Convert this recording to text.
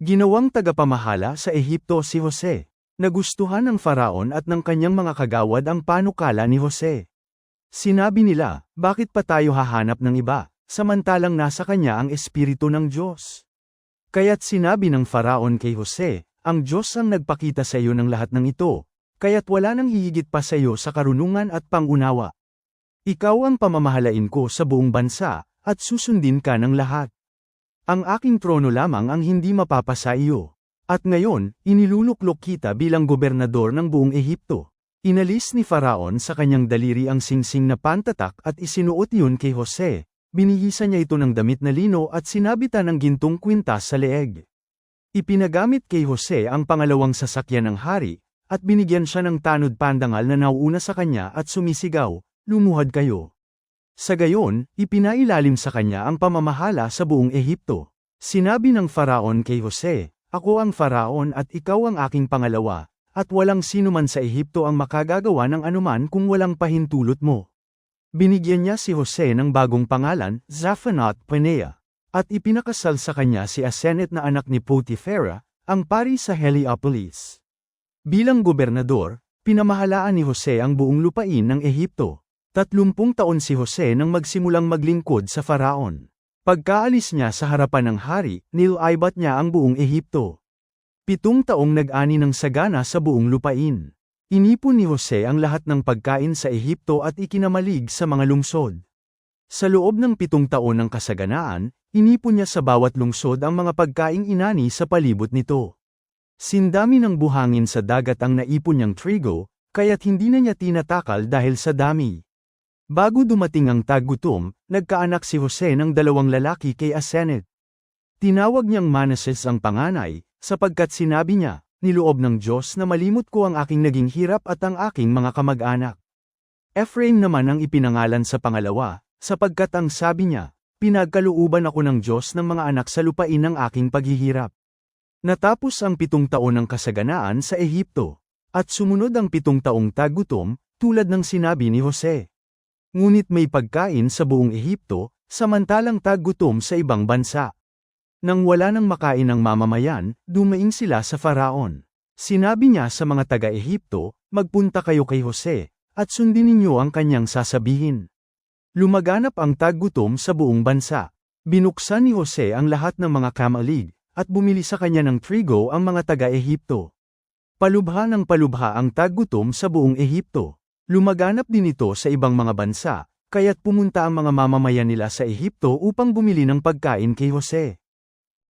Ginawang tagapamahala sa Ehipto si Jose. Nagustuhan ng faraon at ng kanyang mga kagawad ang panukala ni Jose. Sinabi nila, bakit pa tayo hahanap ng iba, samantalang nasa kanya ang Espiritu ng Diyos? Kaya't sinabi ng faraon kay Jose, ang Diyos ang nagpakita sa iyo ng lahat ng ito, kaya't wala nang hihigit pa sa iyo sa karunungan at pangunawa. Ikaw ang pamamahalain ko sa buong bansa, at susundin ka ng lahat. Ang aking trono lamang ang hindi mapapasa iyo. At ngayon, iniluluklok kita bilang gobernador ng buong Ehipto. Inalis ni Faraon sa kanyang daliri ang singsing na pantatak at isinuot yun kay Jose. Binihisa niya ito ng damit na lino at sinabitan ng gintong kwintas sa leeg. Ipinagamit kay Jose ang pangalawang sasakyan ng hari, at binigyan siya ng tanod pandangal na nauuna sa kanya at sumisigaw, lumuhad kayo. Sa gayon, ipinailalim sa kanya ang pamamahala sa buong Ehipto. Sinabi ng Faraon kay Jose, Ako ang Faraon at ikaw ang aking pangalawa, at walang sino man sa Ehipto ang makagagawa ng anuman kung walang pahintulot mo. Binigyan niya si Jose ng bagong pangalan, Zaphanat Panea, at ipinakasal sa kanya si Asenet na anak ni Potiphera, ang pari sa Heliopolis. Bilang gobernador, pinamahalaan ni Jose ang buong lupain ng Ehipto. Tatlumpung taon si Jose nang magsimulang maglingkod sa Faraon. Pagkaalis niya sa harapan ng hari, nilaibat niya ang buong Ehipto. Pitong taong nag-ani ng sagana sa buong lupain. Inipon ni Jose ang lahat ng pagkain sa Ehipto at ikinamalig sa mga lungsod. Sa loob ng pitong taon ng kasaganaan, inipon niya sa bawat lungsod ang mga pagkaing inani sa palibot nito. Sindami ng buhangin sa dagat ang naipon niyang trigo, kaya't hindi na niya tinatakal dahil sa dami. Bago dumating ang taggutom, nagkaanak si Jose ng dalawang lalaki kay Asenet. Tinawag niyang Manases ang panganay, sapagkat sinabi niya, niloob ng Diyos na malimot ko ang aking naging hirap at ang aking mga kamag-anak. Ephraim naman ang ipinangalan sa pangalawa, sapagkat ang sabi niya, pinagkalooban ako ng Diyos ng mga anak sa lupain ng aking paghihirap. Natapos ang pitong taon ng kasaganaan sa Ehipto, at sumunod ang pitong taong tagutom, tulad ng sinabi ni Jose. Ngunit may pagkain sa buong Ehipto, samantalang tagutom sa ibang bansa. Nang wala nang makain ng mamamayan, dumaing sila sa Faraon. Sinabi niya sa mga taga-Ehipto, magpunta kayo kay Jose, at sundin ninyo ang kanyang sasabihin. Lumaganap ang tagutom sa buong bansa. Binuksan ni Jose ang lahat ng mga kamalig, at bumili sa kanya ng trigo ang mga taga-Ehipto. Palubha ng palubha ang tagutom sa buong Ehipto. Lumaganap din ito sa ibang mga bansa, kaya't pumunta ang mga mamamayan nila sa Ehipto upang bumili ng pagkain kay Jose.